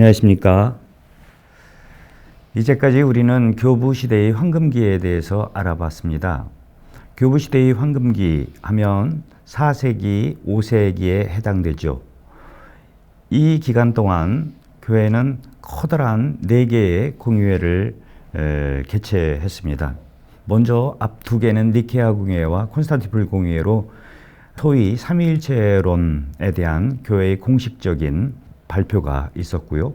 안녕하십니까. 이제까지 우리는 교부 시대의 황금기에 대해서 알아봤습니다. 교부 시대의 황금기 하면 4세기, 5세기에 해당되죠. 이 기간 동안 교회는 커다란 네 개의 공의회를 에, 개최했습니다. 먼저 앞 두 개는 니케아 공의회와 콘스탄티플 공의회로 소위 삼위일체론에 대한 교회의 공식적인 발표가 있었고요.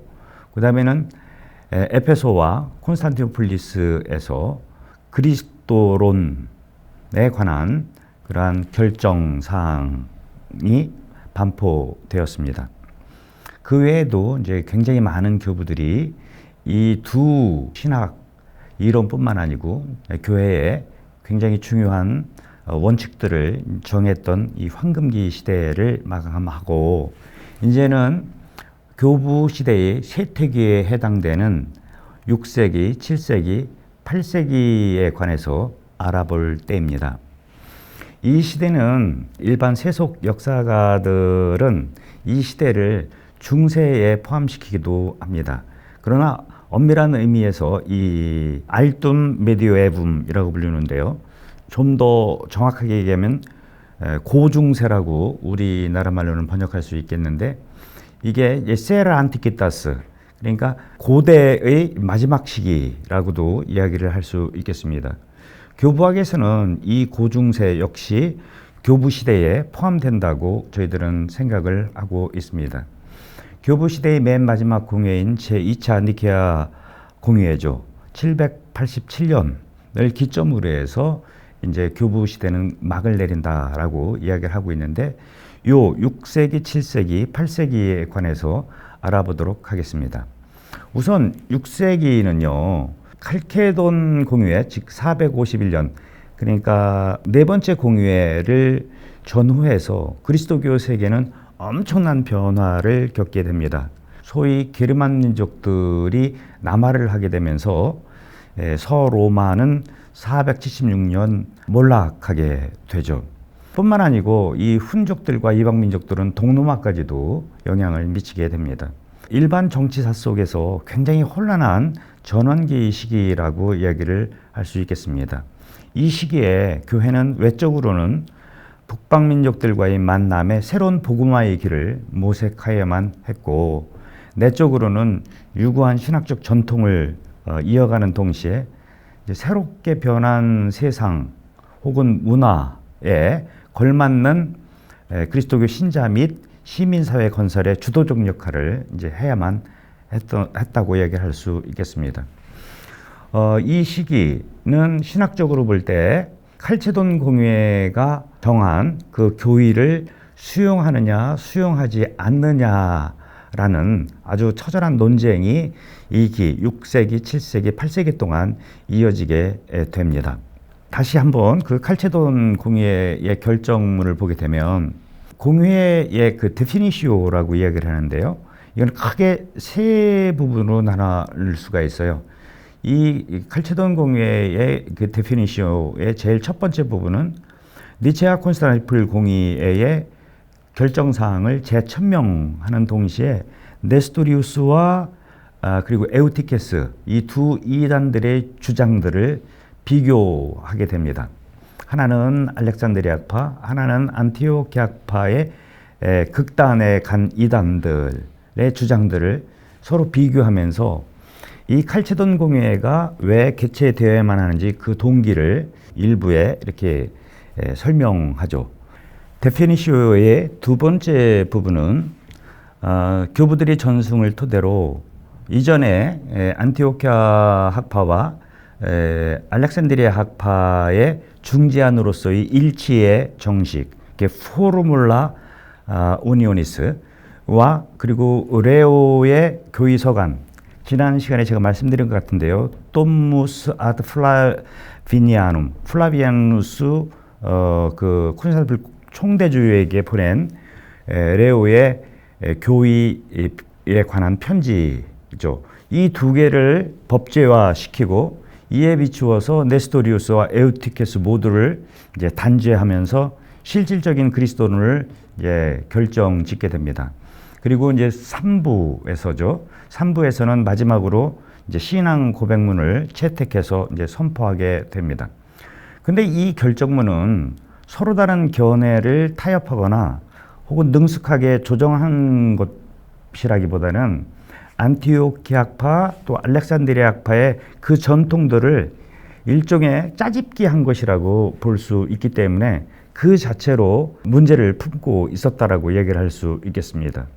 그 다음에는 에페소와 콘스탄티노플리스에서 그리스도론에 관한 그러한 결정 사항이 반포되었습니다. 그 외에도 이제 굉장히 많은 교부들이 이 두 신학 이론뿐만 아니고 교회에 굉장히 중요한 원칙들을 정했던 이 황금기 시대를 마감하고 이제는 교부 시대의 쇠퇴기에 해당되는 6세기, 7세기, 8세기에 관해서 알아볼 때입니다. 이 시대는 일반 세속 역사가들은 이 시대를 중세에 포함시키기도 합니다. 그러나 엄밀한 의미에서 이 알툼 메디오에붐이라고 불리는데요. 좀 더 정확하게 얘기하면 고중세라고 우리나라 말로는 번역할 수 있겠는데 이게 세라 안티키타스 그러니까 고대의 마지막 시기라고도 이야기를 할 수 있겠습니다. 교부학에서는 이 고중세 역시 교부 시대에 포함된다고 저희들은 생각을 하고 있습니다. 교부 시대의 맨 마지막 공회인 제2차 니케아 공회죠. 787년을 기점으로 해서 이제 교부 시대는 막을 내린다라고 이야기를 하고 있는데 요 6세기, 7세기, 8세기에 관해서 알아보도록 하겠습니다. 우선 6세기는요. 칼케돈 공유회 즉 451년 그러니까 네 번째 공유회를 전후해서 그리스도교 세계는 엄청난 변화를 겪게 됩니다. 소위 게르만 민족들이 남하를 하게 되면서 서로마는 476년 몰락하게 되죠. 뿐만 아니고 이 훈족들과 이방 민족들은 동로마까지도 영향을 미치게 됩니다. 일반 정치사 속에서 굉장히 혼란한 전환기 시기라고 이야기를 할 수 있겠습니다. 이 시기에 교회는 외적으로는 북방 민족들과의 만남에 새로운 복음화의 길을 모색하여야만 했고 내적으로는 유구한 신학적 전통을 어, 이어가는 동시에 새롭게 변한 세상 혹은 문화에 걸맞는 그리스도교 신자 및 시민사회 건설의 주도적 역할을 이제 해야만 했던, 했다고 얘기할 수 있겠습니다. 어, 이 시기는 신학적으로 볼 때 칼체돈 공회가 정한 그 교의를 수용하느냐 수용하지 않느냐라는 아주 처절한 논쟁이 이기 6세기, 7세기, 8세기 동안 이어지게 됩니다. 다시 한번 그 칼체돈 공회의 결정문을 보게 되면 공회의 그 데피니시오라고 이야기를 하는데요. 이건 크게 세 부분으로 나눌 수가 있어요. 이 칼체돈 공회의 그 데피니시오의 제일 첫 번째 부분은 니체아 콘스탄티플 공의회의 결정 사항을 재천명하는 동시에 네스토리우스와 아, 그리고 에우티케스 이 두 이단들의 주장들을 비교하게 됩니다. 하나는 알렉산드리아파, 하나는 안티오키아파의 극단에 간 이단들의 주장들을 서로 비교하면서 이 칼체돈 공회가 왜 개최되어야만 하는지 그 동기를 일부에 이렇게 설명하죠. 데피니쇼의 두 번째 부분은 어, 교부들의 전승을 토대로 이전에 안티오키아 학파와 에, 알렉산드리아 학파의 중재안으로서의 일치의 정식, 포르물라 아, 우니오니스와 그리고 레오의 교의 서간, 지난 시간에 제가 말씀드린 것 같은데요. 톰무스 아드 플라비니아눔, 플라비아누스 어, 그 콘스탄티플 총대주에게 보낸 에, 레오의 에, 교의에 관한 편지죠. 이 두 개를 법제화 시키고 이에 비추어서 네스토리우스와 에우티케스 모두를 이제 단죄하면서 실질적인 그리스도론을 이제 결정 짓게 됩니다. 그리고 이제 3부에서죠. 3부에서는 마지막으로 이제 신앙 고백문을 채택해서 이제 선포하게 됩니다. 근데 이 결정문은 서로 다른 견해를 타협하거나 혹은 능숙하게 조정한 것이라기보다는 안티오키아파 또 알렉산드리아파의 그 전통들을 일종의 짜집기 한 것이라고 볼 수 있기 때문에 그 자체로 문제를 품고 있었다라고 얘기를 할 수 있겠습니다.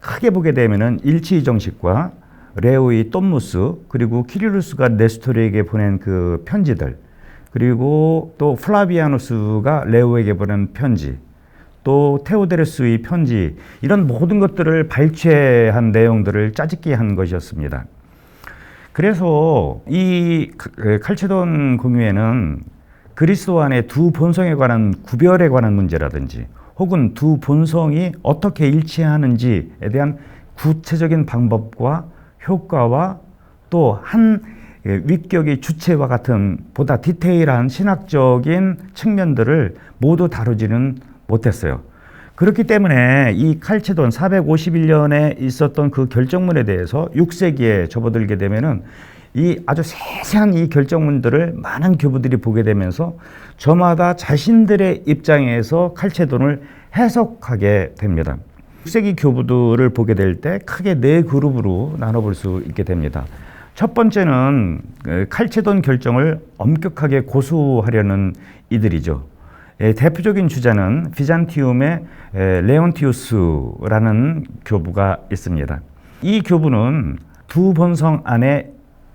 크게 보게 되면은 일치 정식과 레오의 똠무스 그리고 키리루스가 네스토르에게 보낸 그 편지들 그리고 또 플라비아누스가 레오에게 보낸 편지 또 테오데르스의 편지 이런 모든 것들을 발췌한 내용들을 짜집기 한 것이었습니다. 그래서 이 칼체돈 공유에는 그리스도 안에 두 본성에 관한 구별에 관한 문제라든지 혹은 두 본성이 어떻게 일치하는지에 대한 구체적인 방법과 효과와 또 한 위격의 주체와 같은 보다 디테일한 신학적인 측면들을 모두 다루지는 못했어요. 그렇기 때문에 이 칼체돈 451년에 있었던 그 결정문에 대해서 6세기에 접어들게 되면은 이 아주 세세한 이 결정문들을 많은 교부들이 보게 되면서 저마다 자신들의 입장에서 칼체돈을 해석하게 됩니다. 6세기 교부들을 보게 될 때 크게 네 그룹으로 나눠볼 수 있게 됩니다. 첫 번째는 그 칼체돈 결정을 엄격하게 고수하려는 이들이죠. 예, 대표적인 주자는 비잔티움의 레온티우스라는 교부가 있습니다. 이 교부는 두 본성 안에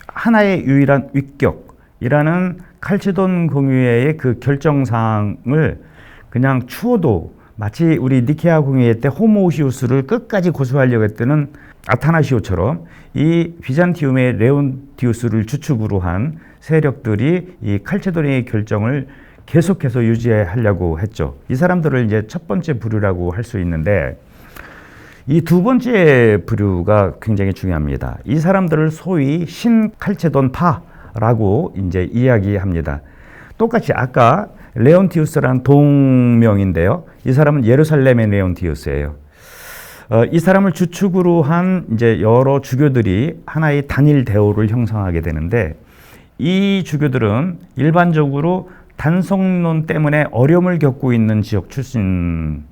하나의 유일한 위격이라는 칼체돈 공유회의 그 결정사항을 그냥 추워도 마치 우리 니케아 공회의 때 호모시우스를 끝까지 고수하려고 했던 아타나시오처럼 이 비잔티움의 레온티우스를 주축으로 한 세력들이 이 칼체도니의 결정을 계속해서 유지하려고 했죠. 이 사람들을 이제 첫 번째 부류라고 할 수 있는데 이 두 번째 부류가 굉장히 중요합니다. 이 사람들을 소위 신칼체돈 파라고 이제 이야기합니다. 똑같이 아까 레온티우스라는 동명인데요. 이 사람은 예루살렘의 레온티우스예요. 어, 이 사람을 주축으로 한 이제 여러 주교들이 하나의 단일 대오를 형성하게 되는데 이 주교들은 일반적으로 단성론 때문에 어려움을 겪고 있는 지역 출신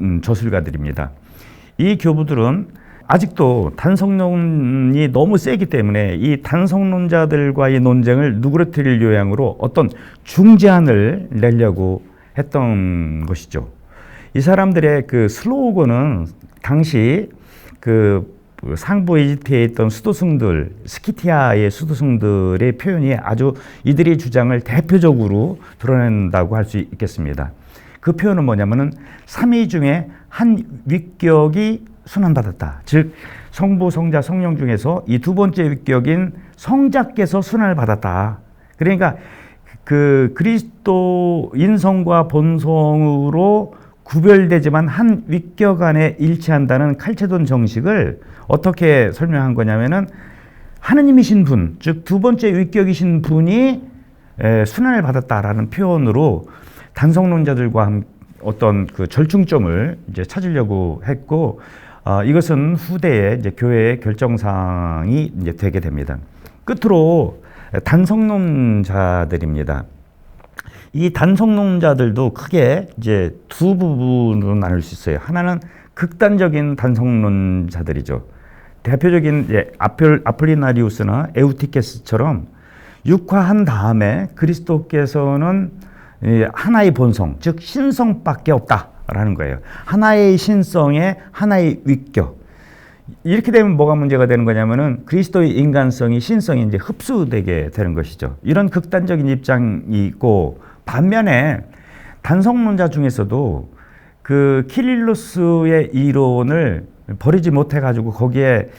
음, 저술가들입니다. 이 교부들은 아직도 단성론이 너무 세기 때문에 이 단성론자들과의 논쟁을 누그러뜨릴 요양으로 어떤 중재안을 내려고 했던 것이죠. 이 사람들의 그 슬로건은 당시 그 상부 이집트에 있던 수도승들, 스키티아의 수도승들의 표현이 아주 이들의 주장을 대표적으로 드러낸다고 할 수 있겠습니다. 그 표현은 뭐냐면은 삼위 중에 한 위격이 순환받았다. 즉 성부, 성자, 성령 중에서 이 두 번째 위격인 성자께서 순환을 받았다. 그러니까 그 그리스도 인성과 본성으로 구별되지만 한 위격 안에 일치한다는 칼체돈 정식을 어떻게 설명한 거냐면은 하느님이신 분, 즉 두 번째 위격이신 분이 순환을 받았다라는 표현으로 단성론자들과 어떤 그 절충점을 이제 찾으려고 했고 어, 이것은 후대에 이제 교회의 결정사항이 이제 되게 됩니다. 끝으로 단성론자들입니다. 이 단성론자들도 크게 이제 두 부분으로 나눌 수 있어요. 하나는 극단적인 단성론자들이죠. 대표적인 이제 아플, 아플리나리우스나 에우티케스처럼 육화한 다음에 그리스도께서는 하나의 본성, 즉 신성밖에 없다. 라는 거예요. 하나의 신성에 하나의 위격. 이렇게 되면 뭐가 문제가 되는 거냐면은 그리스도의 인간성이 신성이 이제 흡수되게 되는 것이죠. 이런 극단적인 입장이 있고 반면에 단성론자 중에서도 그 키릴로스의 이론을 버리지 못해 가지고 거기에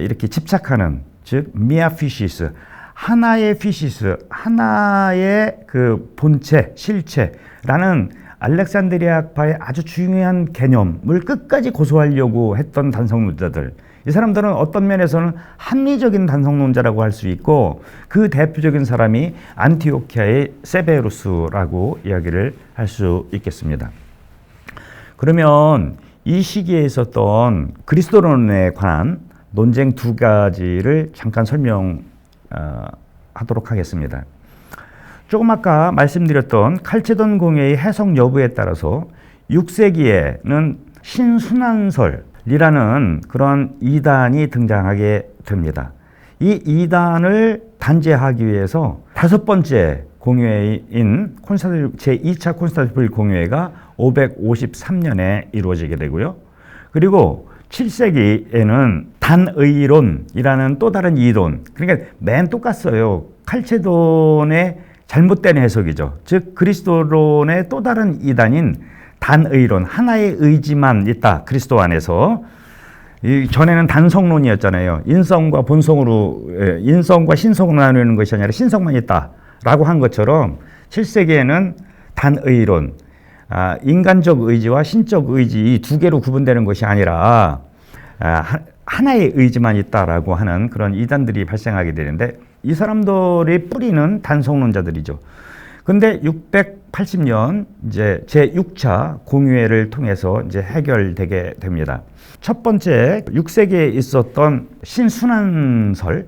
이렇게 집착하는 즉 미아 피시스 하나의 피시스 하나의 그 본체 실체라는 알렉산드리아파의 아주 중요한 개념을 끝까지 고수하려고 했던 단성론자들. 이 사람들은 어떤 면에서는 합리적인 단성론자라고 할 수 있고 그 대표적인 사람이 안티오키아의 세베루스라고 이야기를 할 수 있겠습니다. 그러면 이 시기에 있었던 그리스도론에 관한 논쟁 두 가지를 잠깐 설명하도록 하겠습니다. 조금 아까 말씀드렸던 칼체돈 공회의 해석 여부에 따라서 6세기에는 신순환설 이라는 그런 이단이 등장하게 됩니다. 이 이단을 단죄하기 위해서 다섯 번째 공회인 콘스탄티노 제2차 콘스탄티노플 공회가 553년에 이루어지게 되고요. 그리고 7세기에는 단의론이라는 또 다른 이론, 그러니까 맨 똑같어요. 칼체돈의 잘못된 해석이죠. 즉 그리스도론의 또 다른 이단인 단의론, 하나의 의지만 있다. 그리스도 안에서 이 전에는 단성론이었잖아요. 인성과 본성으로 예, 인성과 신성으로 나누는 것이 아니라 신성만 있다 라고 한 것처럼 7세기에는 단의론, 아, 인간적 의지와 신적 의지 이 두 개로 구분되는 것이 아니라 아, 하나의 의지만 있다라고 하는 그런 이단들이 발생하게 되는데 이 사람들의 뿌리는 단성론자들이죠. 근데 680년 이제 제 6차 공유회를 통해서 이제 해결되게 됩니다. 첫 번째 6세기에 있었던 신순환설에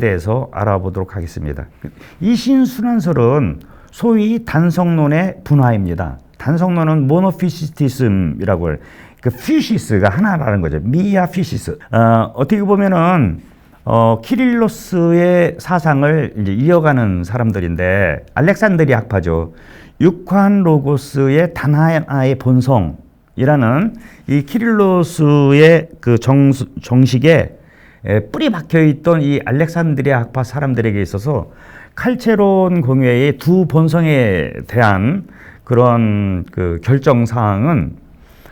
대해서 알아보도록 하겠습니다. 이 신순환설은 소위 단성론의 분화입니다. 단성론은 모노피시티즘이라고. 그 피시스가 하나라는 거죠. 미야 피시스. 어, 어떻게 보면은 어, 키릴로스의 사상을 이제 이어가는 사람들인데 알렉산드리 학파죠. 육환 로고스의 단 하나의 본성이라는 이 키릴로스의 그 정, 정식에 뿌리 박혀 있던 이 알렉산드리아 학파 사람들에게 있어서 칼체론 공회의 두 본성에 대한 그런 그 결정 사항은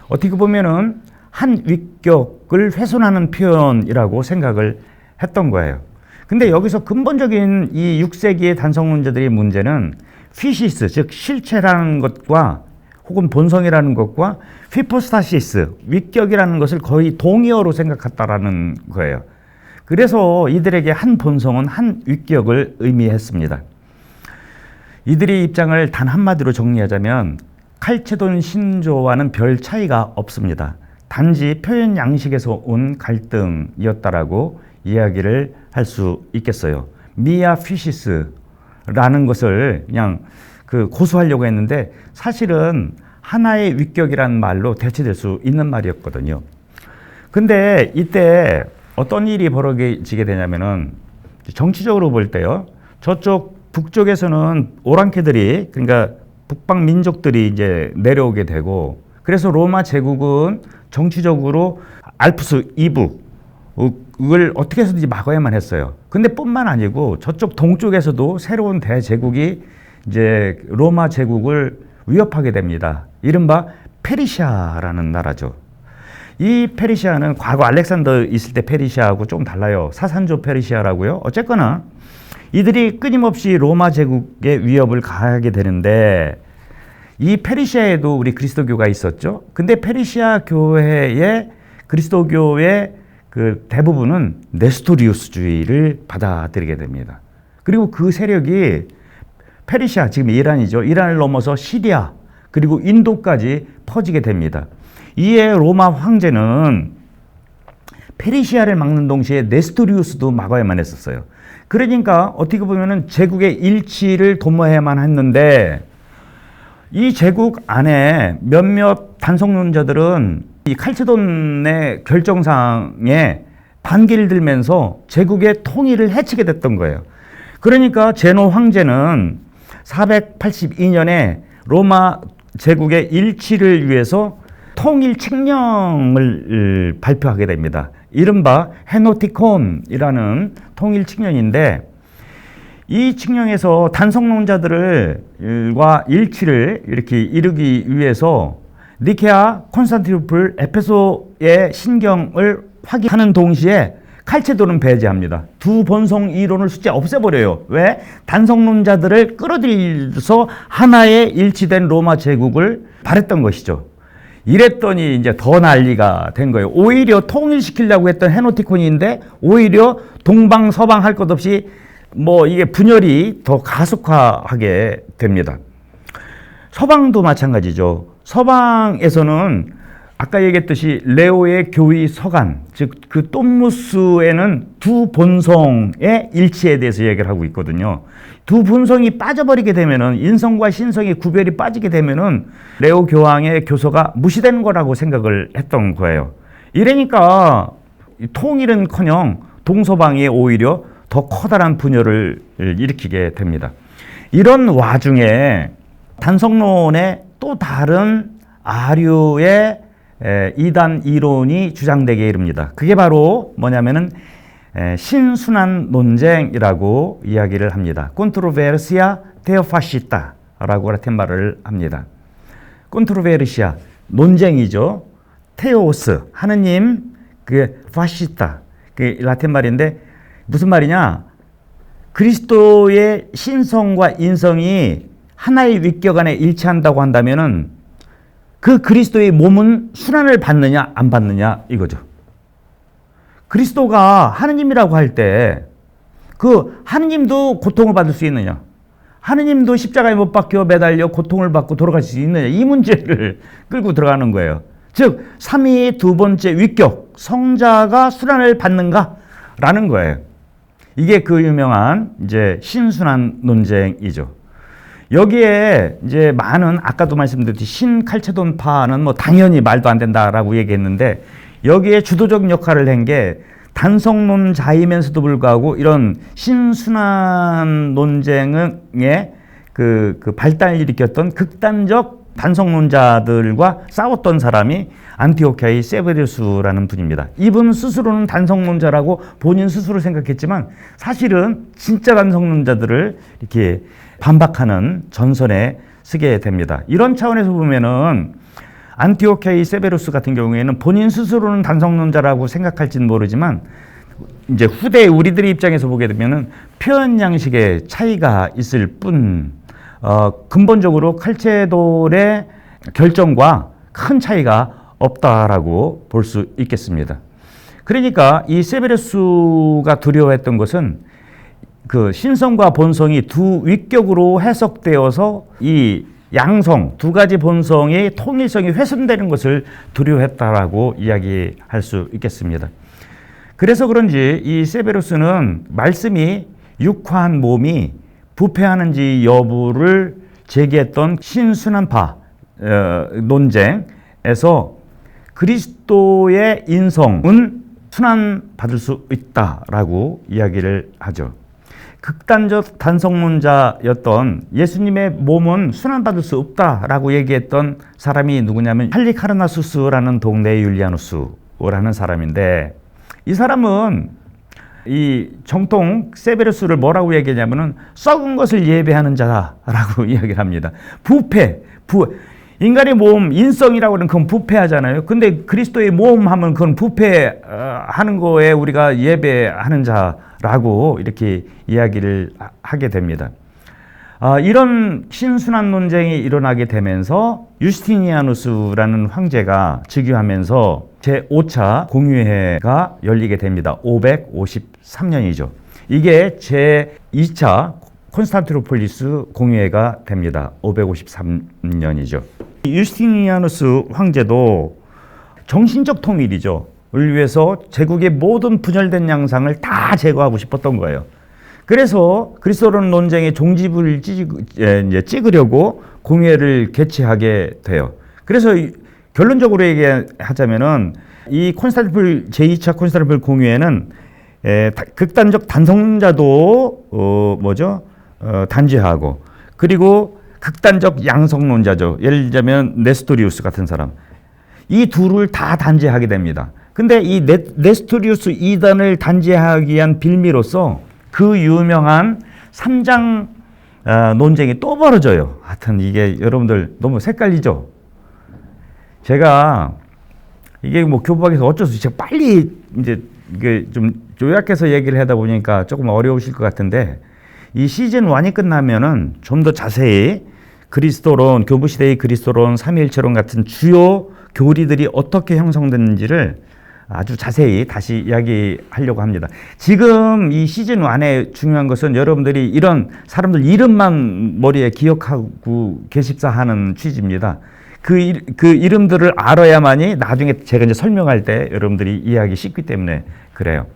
어떻게 보면은 한 위격을 훼손하는 표현이라고 생각을 했던 거예요. 근데 여기서 근본적인 이 6세기의 단성론자들의 문제는 피시스, 즉 실체라는 것과 혹은 본성이라는 것과 휘포스타시스, 위격이라는 것을 거의 동의어로 생각했다라는 거예요. 그래서 이들에게 한 본성은 한 위격을 의미했습니다. 이들의 입장을 단 한마디로 정리하자면 칼체돈 신조와는 별 차이가 없습니다. 단지 표현 양식에서 온 갈등이었다라고 이야기를 할 수 있겠어요. 미아 피시스라는 것을 그냥 그 고수하려고 했는데 사실은 하나의 위격이라는 말로 대체될 수 있는 말이었거든요. 근데 이때 어떤 일이 벌어지게 되냐면은 정치적으로 볼 때요. 저쪽 북쪽에서는 오랑캐들이 그러니까 북방 민족들이 이제 내려오게 되고 그래서 로마 제국은 정치적으로 알프스 이북 을 어떻게 해서든지 막아야만 했어요. 근데 뿐만 아니고 저쪽 동쪽에서도 새로운 대제국이 이제 로마 제국을 위협하게 됩니다. 이른바 페르시아라는 나라죠. 이 페르시아는 과거 알렉산더 있을 때 페르시아하고 좀 달라요. 사산조 페르시아라고요. 어쨌거나 이들이 끊임없이 로마 제국의 위협을 가하게 되는데 이 페르시아에도 우리 그리스도교가 있었죠. 근데 페르시아 교회의 그리스도교의 그 대부분은 네스토리우스주의를 받아들이게 됩니다. 그리고 그 세력이 페르시아 지금 이란이죠. 이란을 넘어서 시리아 그리고 인도까지 퍼지게 됩니다. 이에 로마 황제는 페르시아를 막는 동시에 네스토리우스도 막아야만 했었어요. 그러니까 어떻게 보면은 제국의 일치를 도모해야만 했는데 이 제국 안에 몇몇 반성론자들은 이 칼체돈의 결정상에 반기를 들면서 제국의 통일을 해치게 됐던 거예요. 그러니까 제노 황제는 482년에 로마 제국의 일치를 위해서 통일 칙령을 발표하게 됩니다. 이른바 헤노티콘이라는 통일 칙령인데 이 칙령에서 단성론자들과 일치를 이렇게 이루기 위해서 니케아, 콘스탄티노플, 에페소의 신경을 확인하는 동시에 칼체도는 배제합니다. 두 본성 이론을 숫자 없애버려요. 왜? 단성론자들을 끌어들여서 하나의 일치된 로마 제국을 바랬던 것이죠. 이랬더니 이제 더 난리가 된 거예요. 오히려 통일시키려고 했던 헤노티콘인데 오히려 동방 서방 할 것 없이 뭐 이게 분열이 더 가속화하게 됩니다. 서방도 마찬가지죠. 서방에서는 아까 얘기했듯이 레오의 교의 서간, 즉 그 똠무스에는 두 본성의 일치에 대해서 얘기를 하고 있거든요. 두 본성이 빠져버리게 되면은 인성과 신성의 구별이 빠지게 되면은 레오 교황의 교서가 무시되는 거라고 생각을 했던 거예요. 이러니까 통일은커녕 동서방이 오히려 더 커다란 분열을 일으키게 됩니다. 이런 와중에 단성론의 또 다른 아류의 이단 이론이 주장되게 이릅니다. 그게 바로 뭐냐면은 신순환 논쟁이라고 이야기를 합니다. 콘트로베르시아 테오파시타라고 라틴 말을 합니다. 콘트로베르시아 논쟁이죠. 테오스 하느님 그 파시타 그 라틴 말인데 무슨 말이냐? 그리스도의 신성과 인성이 하나의 위격 안에 일치한다고 한다면은 그 그리스도의 몸은 순환을 받느냐 안 받느냐 이거죠. 그리스도가 하느님이라고 할 때 그 하느님도 고통을 받을 수 있느냐? 하느님도 십자가에 못 박혀 매달려 고통을 받고 돌아갈 수 있느냐? 이 문제를 끌고 들어가는 거예요. 즉 삼위의 두 번째 위격 성자가 순환을 받는가 라는 거예요. 이게 그 유명한 이제 신순환 논쟁이죠. 여기에 이제 많은 아까도 말씀드렸듯이 신칼체돈파는 뭐 당연히 말도 안 된다라고 얘기했는데 여기에 주도적 역할을 한 게 단성론자이면서도 불구하고 이런 신순환 논쟁의 그, 그 발달을 일으켰던 극단적 단성론자들과 싸웠던 사람이 안티오키아의 세베리우스라는 분입니다. 이분 스스로는 단성론자라고 본인 스스로 생각했지만 사실은 진짜 단성론자들을 이렇게 반박하는 전선에 쓰게 됩니다. 이런 차원에서 보면은 안티오키아의 세베루스 같은 경우에는 본인 스스로는 단성론자라고 생각할지는 모르지만 이제 후대 우리들의 입장에서 보게 되면은 표현 양식의 차이가 있을 뿐 어, 근본적으로 칼체돌의 결정과 큰 차이가 없다라고 볼 수 있겠습니다. 그러니까 이 세베레스가 두려워했던 것은 그 신성과 본성이 두 위격으로 해석되어서 이 양성 두 가지 본성의 통일성이 훼손되는 것을 두려워했다라고 이야기할 수 있겠습니다. 그래서 그런지 이 세베로스는 말씀이 육화한 몸이 부패하는지 여부를 제기했던 신순환파 어, 논쟁에서 그리스도의 인성은 순환받을 수 있다라고 이야기를 하죠. 극단적 단성론자였던 예수님의 몸은 순환받을 수 없다라고 얘기했던 사람이 누구냐면 할리카르나수스라는 동네 율리아누스라는 사람인데 이 사람은 이 정통 세베르스를 뭐라고 얘기하냐면은 썩은 것을 예배하는 자라고 이야기를 합니다. 부패, 부 인간의 몸, 인성이라고 하는 그건 부패하잖아요. 근데 그리스도의 몸 하면 그건 부패하는 거에 우리가 예배하는 자 라고 이렇게 이야기를 하게 됩니다. 아, 이런 신순환 논쟁이 일어나게 되면서 유스티니아누스라는 황제가 즉위하면서 제5차 공유회가 열리게 됩니다. 553년이죠. 이게 제 2차 콘스탄티노폴리스 공유회가 됩니다. 553년이죠. 유스티니아누스 황제도 정신적 통일이죠. 을 위해서 제국의 모든 분열된 양상을 다 제거하고 싶었던 거예요. 그래서 그리스도론 논쟁의 종집을 예, 찍으려고 공회를 개최하게 돼요. 그래서 결론적으로 얘기하자면은 이 콘스탄티플 제2차 콘스탄티플 공회에는 에, 극단적 단성자도 어, 뭐죠 어, 단죄하고 그리고 극단적 양성론자죠. 예를 들자면 네스토리우스 같은 사람 이 둘을 다 단죄하게 됩니다. 근데 이 네, 네스토리우스 이단을 단죄하기 위한 빌미로서 그 유명한 3장 어, 논쟁이 또 벌어져요. 하여튼 이게 여러분들 너무 색깔리죠? 제가 이게 뭐 교부학에서 어쩔 수 없이 빨리 이제 이게 좀 요약해서 얘기를 하다 보니까 조금 어려우실 것 같은데 이 시즌 1이 끝나면은 좀 더 자세히 그리스도론, 교부시대의 그리스도론, 삼일체론 같은 주요 교리들이 어떻게 형성됐는지를 아주 자세히 다시 이야기하려고 합니다. 지금 이 시즌 1에 중요한 것은 여러분들이 이런 사람들 이름만 머리에 기억하고 계십사 하는 취지입니다. 그, 일, 그 이름들을 알아야만이 나중에 제가 이제 설명할 때 여러분들이 이해하기 쉽기 때문에 그래요.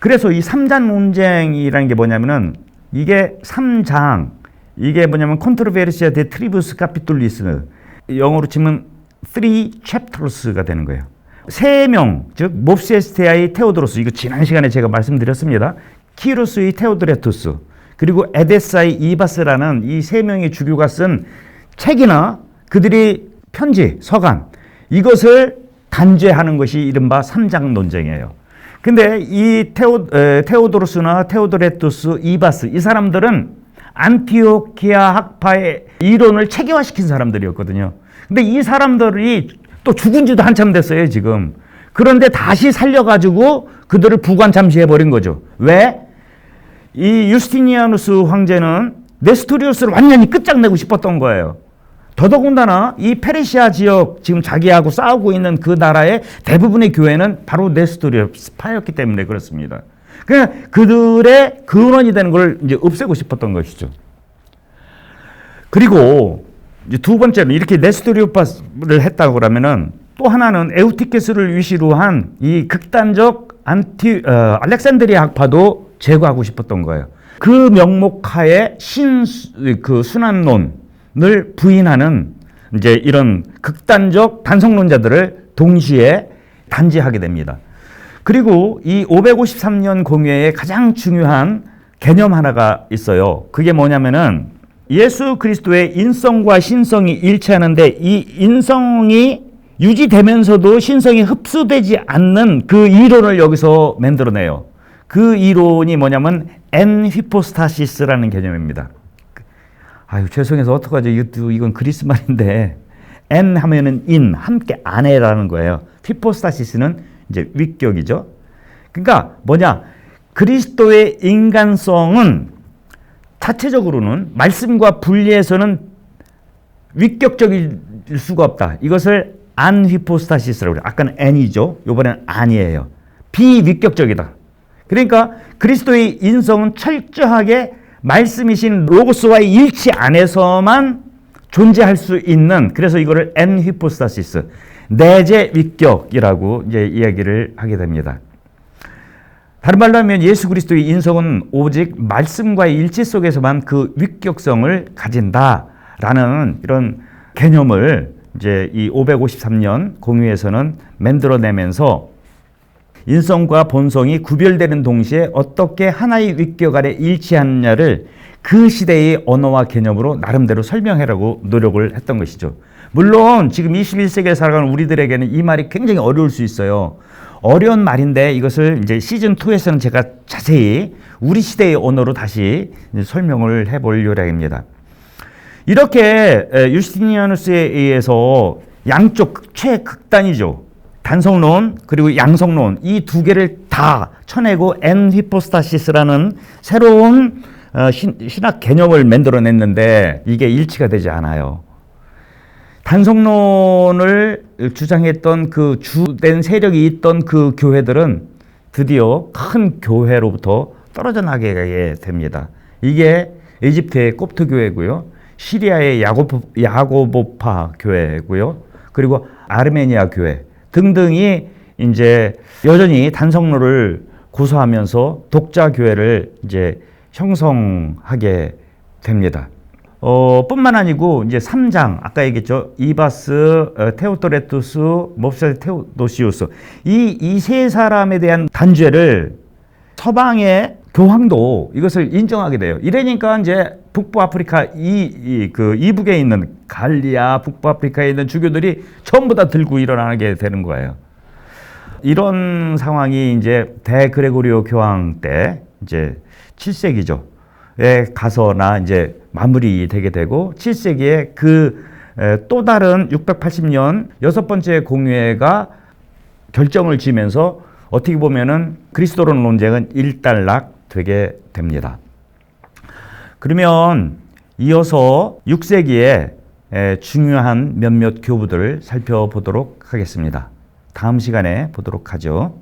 그래서 이 삼장 논쟁이라는 게 뭐냐면은 이게 삼장 이게 뭐냐면 컨트로베르시아 데 트리부스 카피툴리스 영어로 치면 three chapters가 되는 거예요. 세 명, 즉 몹세스테아의 테오도로스 이거 지난 시간에 제가 말씀드렸습니다. 키루스의 테오드레투스 그리고 에데사의 이바스라는 이 세 명의 주교가 쓴 책이나 그들이 편지, 서간 이것을 단죄하는 것이 이른바 삼장 논쟁이에요. 근데 이 테오, 에, 테오도로스나 테오도레투스, 이바스 이 사람들은 안티오키아 학파의 이론을 체계화시킨 사람들이었거든요. 근데 이 사람들이 또 죽은 지도 한참 됐어요, 지금. 그런데 다시 살려가지고 그들을 부관 참시해버린 거죠. 왜? 이 유스티니아누스 황제는 네스토리우스를 완전히 끝장내고 싶었던 거예요. 더더군다나 이 페르시아 지역 지금 자기하고 싸우고 있는 그 나라의 대부분의 교회는 바로 네스토리우스파였기 때문에 그렇습니다. 그냥 그들의 근원이 되는 걸 이제 없애고 싶었던 것이죠. 그리고 두 번째는 이렇게 네스토리오파스를 했다고 그러면은 또 하나는 에우티케스를 위시로 한 이 극단적 안티 어, 알렉산드리아 학파도 제거하고 싶었던 거예요. 그 명목하에 신그 순환론 을 부인하는 이제 이런 극단적 단성론자들을 동시에 단죄하게 됩니다. 그리고 이 553년 공회에 가장 중요한 개념 하나가 있어요. 그게 뭐냐면은 예수 그리스도의 인성과 신성이 일치하는데 이 인성이 유지되면서도 신성이 흡수되지 않는 그 이론을 여기서 만들어내요. 그 이론이 뭐냐면 엔 휘포스타시스라는 개념입니다. 아유 죄송해서 어떡하죠? 이것도 이건 그리스 말인데 엔 하면은 인 함께 안에라는 거예요. 휘포스타시스는 이제 위격이죠. 그러니까 뭐냐? 그리스도의 인간성은 자체적으로는 말씀과 분리해서는 위격적일 수가 없다. 이것을 안휘포스타시스라고 그래요. 아까는 n이죠. 이번에는 아니에요. 비위격적이다. 그러니까 그리스도의 인성은 철저하게 말씀이신 로고스와의 일치 안에서만 존재할 수 있는 그래서 이거를 엔 휘포스타시스 내재 위격이라고 이제 이야기를 하게 됩니다. 다른 말로 하면 예수 그리스도의 인성은 오직 말씀과의 일치 속에서만 그 위격성을 가진다라는 이런 개념을 이제 이 553년 공유에서는 만들어내면서 인성과 본성이 구별되는 동시에 어떻게 하나의 위격 아래 일치하느냐를 그 시대의 언어와 개념으로 나름대로 설명하라고 노력을 했던 것이죠. 물론 지금 21세기에 살아가는 우리들에게는 이 말이 굉장히 어려울 수 있어요. 어려운 말인데 이것을 이제 시즌 2에서는 제가 자세히 우리 시대의 언어로 다시 설명을 해볼 요량입니다. 이렇게 유스티니아누스에 의해서 양쪽 최극단이죠. 단성론 그리고 양성론 이 두 개를 다 쳐내고 엔 히포스타시스라는 새로운 어, 신, 신학 개념을 만들어냈는데 이게 일치가 되지 않아요. 단성론을 주장했던 그 주된 세력이 있던 그 교회들은 드디어 큰 교회로부터 떨어져 나게 됩니다. 이게 이집트의 kop트 교회고요. 시리아의 야고보, 야고보파 교회고요. 그리고 아르메니아 교회 등등이 이제 여전히 단성론을 고수하면서 독자 교회를 이제 형성하게 됩니다. 어, 뿐만 아니고 이제 3장 아까 얘기했죠. 이바스, 어, 테오토레투스, 몹셀 테오도시우스 이 이 세 사람에 대한 단죄를 서방의 교황도 이것을 인정하게 돼요. 이러니까 이제 북부 아프리카 이, 그 이북에 있는 갈리아 북부 아프리카에 있는 주교들이 전부 다 들고 일어나게 되는 거예요. 이런 상황이 이제 대그레고리오 교황 때 이제 7세기죠. 에 가서나 이제 마무리 되게 되고 7세기에 그 또 다른 680년 여섯 번째 공회가 결정을 지면서 어떻게 보면은 그리스도론 논쟁은 일단락 되게 됩니다. 그러면 이어서 6세기에 중요한 몇몇 교부들을 살펴보도록 하겠습니다. 다음 시간에 보도록 하죠.